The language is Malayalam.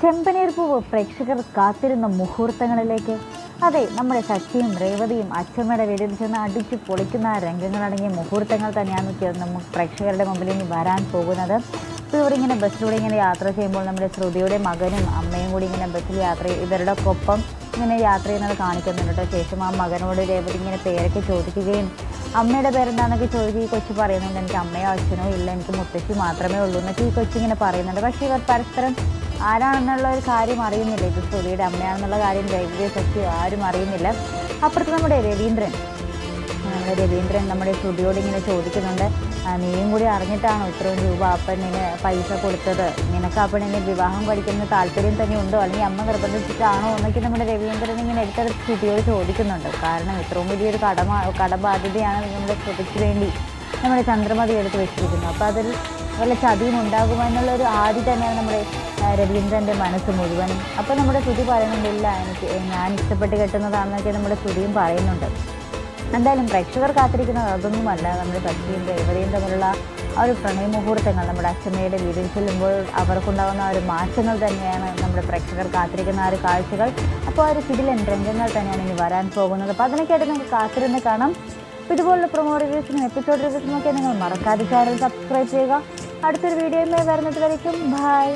ചെമ്പനീർ പൂവ് പ്രേക്ഷകർ കാത്തിരുന്ന മുഹൂർത്തങ്ങളിലേക്ക്. അതെ നമ്മുടെ ശശിയും രേവതിയും അച്ഛമ്മയുടെ വീട്ടിൽ ചെന്ന് അടിച്ചു പൊളിക്കുന്ന രംഗങ്ങളടങ്ങിയ മുഹൂർത്തങ്ങൾ തന്നെയാണ് നമുക്ക് പ്രേക്ഷകരുടെ മുമ്പിൽ ഇനി വരാൻ പോകുന്നത്. ഇപ്പോൾ ഇവരിങ്ങനെ ബസ്സിലൂടെ ഇങ്ങനെ യാത്ര ചെയ്യുമ്പോൾ നമ്മുടെ ശ്രുതിയുടെ മകനും അമ്മയും കൂടി ഇങ്ങനെ ബസ്സിൽ യാത്ര ഇവരുടെ ഒപ്പം ഇങ്ങനെ യാത്ര ചെയ്യുന്നത് കാണിക്കുന്നുണ്ട് ശേഷം ആ മകനോട് രേവതി ഇങ്ങനെ പേരൊക്കെ ചോദിക്കുകയും അമ്മയുടെ പേരെന്താണെന്നൊക്കെ ചോദിച്ച് ഈ കൊച്ചു പറയുന്നുണ്ട്. എനിക്ക് അമ്മയോ അച്ഛനോ ഇല്ല. എനിക്ക് മുത്തശ്ശി മാത്രമേ ഉള്ളൂ എന്നൊക്കെ ഈ കൊച്ചിങ്ങനെ പറയുന്നുണ്ട്. പക്ഷേ ഇവർ പരസ്പരം ആരാണെന്നുള്ള ഒരു കാര്യം അറിയുന്നില്ല. ഇത് സുധിയുടെ അമ്മയാണെന്നുള്ള കാര്യം രേവതി സഖ്യം ആരും അറിയുന്നില്ല. അപ്പുറത്ത് നമ്മുടെ രവീന്ദ്രൻ. നമ്മുടെ രവീന്ദ്രൻ നമ്മുടെ സുധിയോട് ഇങ്ങനെ ചോദിക്കുന്നുണ്ട്. നീയും കൂടി അറിഞ്ഞിട്ടാണ് ഇത്രയും രൂപ ആ പെണ്ണിന് പൈസ കൊടുത്തത്? നിനക്ക് ആ പെണ്ണിനെ വിവാഹം കഴിക്കുന്ന താല്പര്യം തന്നെ ഉണ്ടോ? അല്ലെങ്കിൽ അമ്മ നിർബന്ധിച്ചിട്ടാണോ എന്നൊക്കെ നമ്മുടെ രവീന്ദ്രൻ ഇങ്ങനെ എടുത്തെടുത്ത് ശ്രുതിയോട് ചോദിക്കുന്നുണ്ട്. കാരണം ഇത്രയും വലിയൊരു കടമ കടബാധ്യതയാണ് നമ്മുടെ ശ്രുതിക്ക് വേണ്ടി നമ്മുടെ ചന്ദ്രമതി എടുത്ത് വെച്ചിരിക്കുന്നത്. അപ്പോൾ അതിൽ വല്ല ചതിയും ഉണ്ടാകുമോ എന്നുള്ളൊരു ആദ്യം തന്നെയാണ് നമ്മുടെ രവീന്ദ്രന്റെ മനസ്സ് മുഴുവൻ. അപ്പോൾ നമ്മുടെ ശ്രുതി പറയുന്നുണ്ടില്ല എനിക്ക് ഞാൻ ഇഷ്ടപ്പെട്ട് കെട്ടുന്നതാണെന്നൊക്കെ നമ്മുടെ ശ്രുതിയും പറയുന്നുണ്ട്. എന്തായാലും പ്രേക്ഷകർ കാത്തിരിക്കുന്നത് അതൊന്നുമല്ല. നമ്മുടെ സച്ചിയും രേവതിയും തമ്മിലുള്ള ആ ഒരു പ്രണയമുഹൂർത്തങ്ങൾ നമ്മുടെ അച്ഛമ്മയുടെ വീട്ടിൽ ചെല്ലുമ്പോൾ അവർക്കുണ്ടാകുന്ന ആ ഒരു മാറ്റങ്ങൾ തന്നെയാണ് നമ്മുടെ പ്രേക്ഷകർ കാത്തിരിക്കുന്ന ആ ഒരു കാഴ്ചകൾ. അപ്പോൾ ആ ഒരു കിടിലൻ രംഗങ്ങൾ തന്നെയാണ് ഇനി വരാൻ പോകുന്നത്. അപ്പോൾ അതിനൊക്കെയായിട്ട് നിങ്ങൾക്ക് കാത്തിരുന്ന് കാണാം. ഇതുപോലുള്ള പ്രൊമോ റിവ്യൂസിനും എപ്പിസോഡ് റിവ്യൂസിനും ഒക്കെ നിങ്ങൾ മറക്കാതെ ചാനൽ സബ്സ്ക്രൈബ് ചെയ്യുക. അടുത്തൊരു വീഡിയോയുമായി വരുന്നത് വരയ്ക്കും. ബൈ